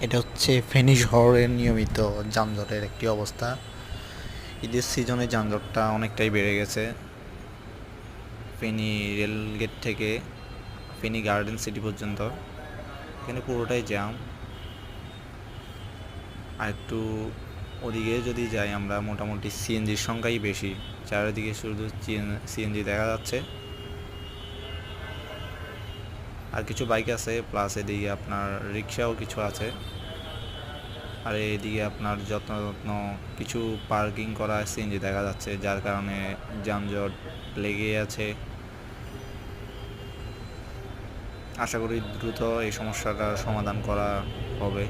এটা হচ্ছে ফেনী শহরের নিয়মিত যানজটের একটি অবস্থা। ঈদের সিজনে যানজটটা অনেকটাই বেড়ে গেছে। ফেনী রেলগেট থেকে ফেনী গার্ডেন সিটি পর্যন্ত। এখানে পুরোটাই জ্যাম আর একটু ওদিকে যদি যাই আমরা, মোটামুটি সিএনজির সংখ্যাই বেশি। চারিদিকে শুধু সিএনজি দেখা যাচ্ছে। আর কিছু বাইক আছে প্লাস এদিকে আপনার রিক্সাও কিছু আছে। আর এদিকে আপনার যত্ন যত্ন কিছু পার্কিং করা সিএনজি দেখা যাচ্ছে, যার কারণে যানজট লেগে আছে। আশা করি দ্রুত এই সমস্যাটার সমাধান করা হবে।